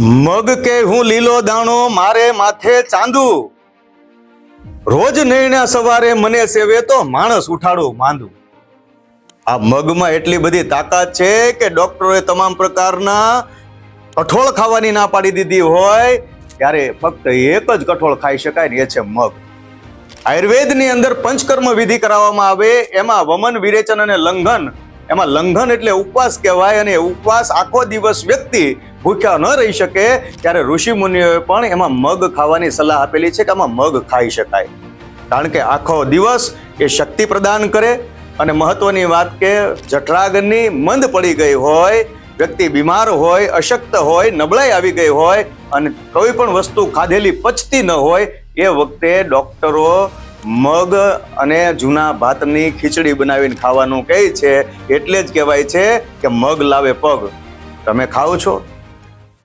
મગ કે હું લીલો દાણો મારે માથે ચાંદુ? રોજ નૈણા સવારે મને સેવે તો માણસ ઉઠાડું માંદું. આ મગમાં એટલી બધી તાકાત છે કે ડોક્ટરોએ તમામ પ્રકારના કઠોળ ખાવાની ના પાડી દીધી હોય, ત્યારે ફક્ત એક જ કઠોળ ખાઈ શકાય ને એ છે મગ. આયુર્વેદની અંદર પંચકર્મ વિધિ કરાવવામાં આવે, એમાં વમન, વિરેચન અને લંઘન. એમાં લંઘન એટલે ઉપવાસ કહેવાય અને ઉપવાસ આખો દિવસ વ્યક્તિ ભૂખ્યા ન રહી શકે, ત્યારે ઋષિ મુનિઓએ પણ એમાં મગ ખાવાની સલાહ આપેલી છે કે આમાં મગ ખાઈ શકાય. કારણ કે આખો દિવસ એ શક્તિ પ્રદાન કરે અને મહત્વની વાત કે જઠરાગની મંદ પડી ગઈ હોય, વ્યક્તિ બીમાર હોય, અશક્ત હોય, નબળાઈ આવી ગઈ હોય અને કોઈ પણ વસ્તુ ખાધેલી પચતી ન હોય, એ વખતે ડોક્ટરો મગ અને જૂના ભાતની ખીચડી બનાવીને ખાવાનું કહે છે, એટલે જ કહેવાય છે કે મગ લાવે પગ. તમે ખાઓ છો?